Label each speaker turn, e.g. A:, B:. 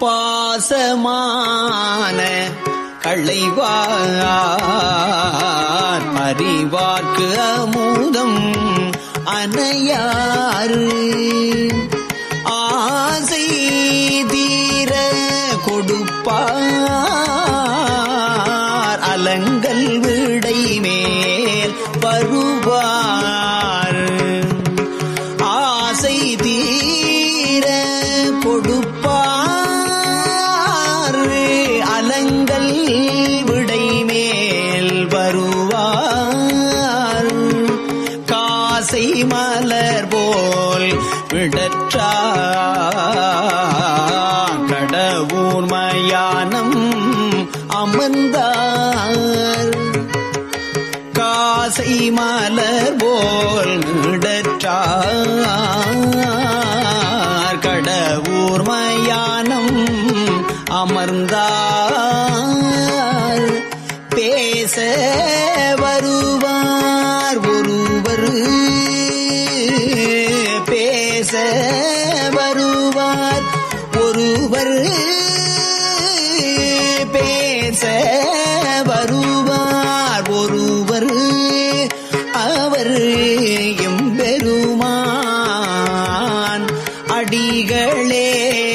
A: பாசமான களைவார். அறிவார்க்கு அமுதம் அனையாறு ஆசை தீர கொடுப்பார். அலங்கல் விடை மேல் வருவார். ஆசை தீர கொடுப்பார் அலங்கல் மேல் வருவார். காசை மலர் போல் விடற்றா கடவுர் மயானம் அமர்ந்தார். காசை மலர் போல் விடற்றார். கடவுர் மயானம் அமர்ந்தால் பேச வருவார் ஒருவர். பேச வருவார் ஒருவர். பேச வருவார் ஒருவர். அவர் எம்பெருமான் அடிகளே